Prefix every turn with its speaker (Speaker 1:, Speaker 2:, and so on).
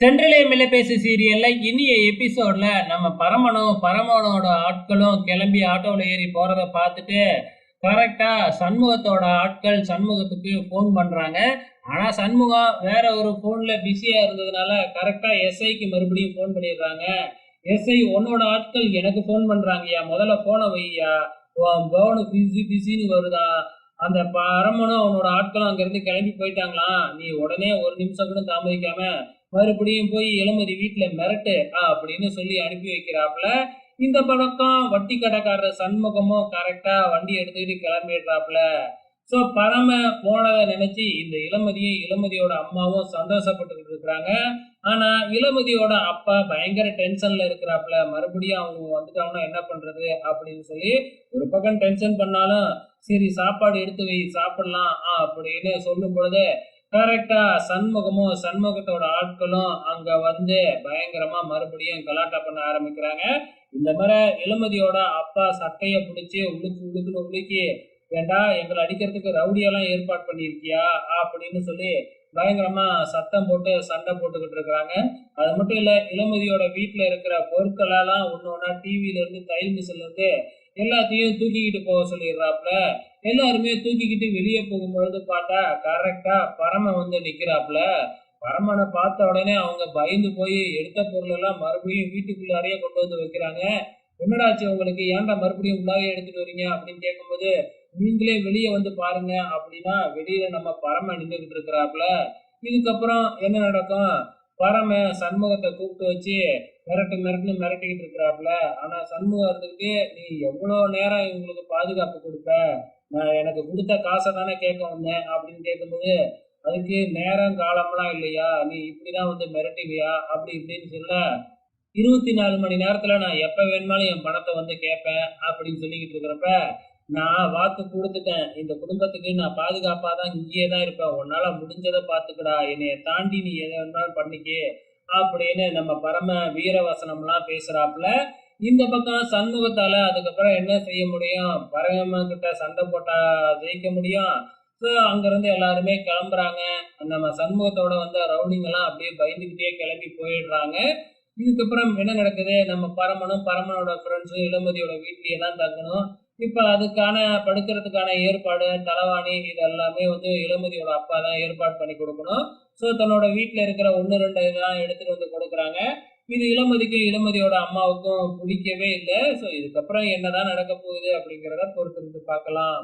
Speaker 1: சென்ட்ரலே மில்லப்பேசி சீரியல்ல இனிய எபிசோட்ல நம்ம பரமனும் பரமனோட ஆட்களும் கிளம்பி ஆட்டோவில் ஏறி போறத பார்த்துட்டு கரெக்டா சண்முகத்தோட ஆட்கள் சண்முகத்துக்கு ஃபோன் பண்றாங்க. ஆனா சண்முகம் வேற ஒரு ஃபோன்ல பிஸியா இருந்ததுனால கரெக்டா எஸ்ஐக்கு மறுபடியும் ஃபோன் பண்ணிடுறாங்க. எஸ்ஐ உன்னோட ஆட்கள் எனக்கு ஃபோன் பண்றாங்கய்யா. முதல்ல போனை வையா போனு பிஸி பிஸின்னு வருதா? அந்த பரமனும் அவனோட ஆட்களும் அங்கிருந்து கிளம்பி போயிட்டாங்களாம். நீ உடனே ஒரு நிமிஷம் கூட தாமதிக்காம மறுபடியும் போய் இளமதி வீட்டுல மிரட்டு ஆ, அப்படின்னு சொல்லி அனுப்பி வைக்கிறாப்புல. இந்த பழக்கம் வட்டி கடைக்காரர் சண்முகமும் கரெக்டா வண்டி எடுத்துக்கிட்டு கிளம்பிடுறாப்புல. சோ பரம போனதை நினைச்சு இந்த இளமதியும் இளமதியோட அம்மாவும் சந்தோஷப்பட்டுக்கிட்டு இருக்கிறாங்க. ஆனா இளமதியோட அப்பா பயங்கர டென்ஷன்ல இருக்கிறாப்புல. மறுபடியும் அவங்க வந்துட்டாங்கன்னா என்ன பண்றது அப்படின்னு சொல்லி ஒரு பக்கம் டென்ஷன் பண்ணாலும் சரி சாப்பாடு எடுத்து வை சாப்பிடலாம் அப்படின்னு சொல்லும் பொழுது கரெக்டா சண்முகமும் சண்முகத்தோட ஆட்களும் அங்க வந்து பயங்கரமா மறுபடியும் கலாட்டா பண்ண ஆரம்பிக்கிறாங்க. இந்த மாதிரி இளமதியோட அப்பா சட்டைய பிடிச்சி உழுக்கு உழுக்குன்னு உழுக்கி ஏண்டா எங்களை அடிக்கிறதுக்கு ரவுடியெல்லாம் ஏற்பாடு பண்ணியிருக்கியா? அப்படின்னு சொல்லி பயங்கரமா சத்தம் போட்டு சண்டை போட்டுக்கிட்டு இருக்கிறாங்க. அது மட்டும் இல்ல இளமதியோட வீட்டுல இருக்கிற பொருட்களெல்லாம் ஒண்ணு ஒண்ணா டிவில இருந்து தையல் மிஷின்ல இருந்து எல்லாத்தையும் தூக்கிக்கிட்டு போக சொல்லிடுறாப்புல எல்லாருமே தூக்கிக்கிட்டு வெளியே போகும்பொழுது பார்த்தா கரெக்டா பரம வந்து நிக்கிறாப்புல பரமனை பார்த்த உடனே அவங்க பயந்து போய் எடுத்த பொருள் எல்லாம் மறுபடியும் வீட்டுக்குள்ளாரையே கொண்டு வந்து வைக்கிறாங்க. என்னடாச்சு உங்களுக்கு? ஏன்டா மறுபடியும் உள்ளாக எடுத்துட்டு வரீங்க? அப்படின்னு கேட்கும்போது நீங்களே வெளியே வந்து பாருங்க அப்படின்னா வெளியில நம்ம பரம நின்றுகிட்டு இருக்கிறாப்புல இதுக்கப்புறம் என்ன நடக்கும்? பரம சண்முகத்தை கூப்பிட்டு வச்சு மிரட்டு மிரட்டுன்னு மிரட்டிக்கிட்டு இருக்கிறாப்புல. ஆனா சண்முகம் இருந்துக்கிட்டு நீ எவ்வளவு நேரம் இவங்களுக்கு பாதுகாப்பு கொடுப்ப? நான் எனக்கு கொடுத்த காசை தானே கேட்க வந்தேன் அப்படின்னு கேட்கும்போது அதுக்கு நேரம் காலம்லாம் இல்லையா? நீ இப்படிதான் வந்து மிரட்டுவியா? அப்படி இப்படின்னு சொல்ல இருபத்தி நாலு மணி நேரத்துல நான் எப்ப வேணுமாலும் என் பணத்தை வந்து கேட்பேன் அப்படின்னு சொல்லிக்கிட்டு இருக்கிறப்ப நான் வாக்கு கொடுத்துட்டேன். இந்த குடும்பத்துக்கு நான் பாதுகாப்பா தான் இங்கேயே தான் இருப்பேன். உன்னால முடிஞ்சதை பாத்துக்கடா என்னைய தாண்டி நீ எதை வேணாலும் பண்ணிக்கே அப்படின்னு நம்ம பரம வீரவசனம்லாம் பேசுறாப்புல. இந்த பக்கம் சண்முகத்தால அதுக்கப்புறம் என்ன செய்ய முடியும்? பரம கிட்ட சண்டை போட்டா ஜெயிக்க முடியும். ஸோ அங்கிருந்து எல்லாருமே கிளம்புறாங்க. நம்ம சண்முகத்தோட வந்த ரவுண்டிங் எல்லாம் அப்படியே பயந்துக்கிட்டே கிளம்பி போயிடுறாங்க. இதுக்கப்புறம் என்ன நடக்குது? நம்ம பரமனும் பரமனோட ஃப்ரெண்ட்ஸும் இளமதியோட வீட்லயே தான் தங்கணும். இப்போ அதுக்கான படுக்கிறதுக்கான ஏற்பாடு தலவாணி இது எல்லாமே வந்து இளமதியோட அப்பா தான் ஏற்பாடு பண்ணி கொடுக்கணும். ஸோ தன்னோட வீட்டில் இருக்கிற ஒன்று ரெண்டு இதெல்லாம் எடுத்துட்டு வந்து கொடுக்குறாங்க. இது இளமதிக்கும் இளமதியோட அம்மாவுக்கும் பிடிக்கவே இல்லை. ஸோ இதுக்கப்புறம் என்னதான் நடக்க போகுது அப்படிங்கிறத பொறுத்திருந்து பார்க்கலாம்.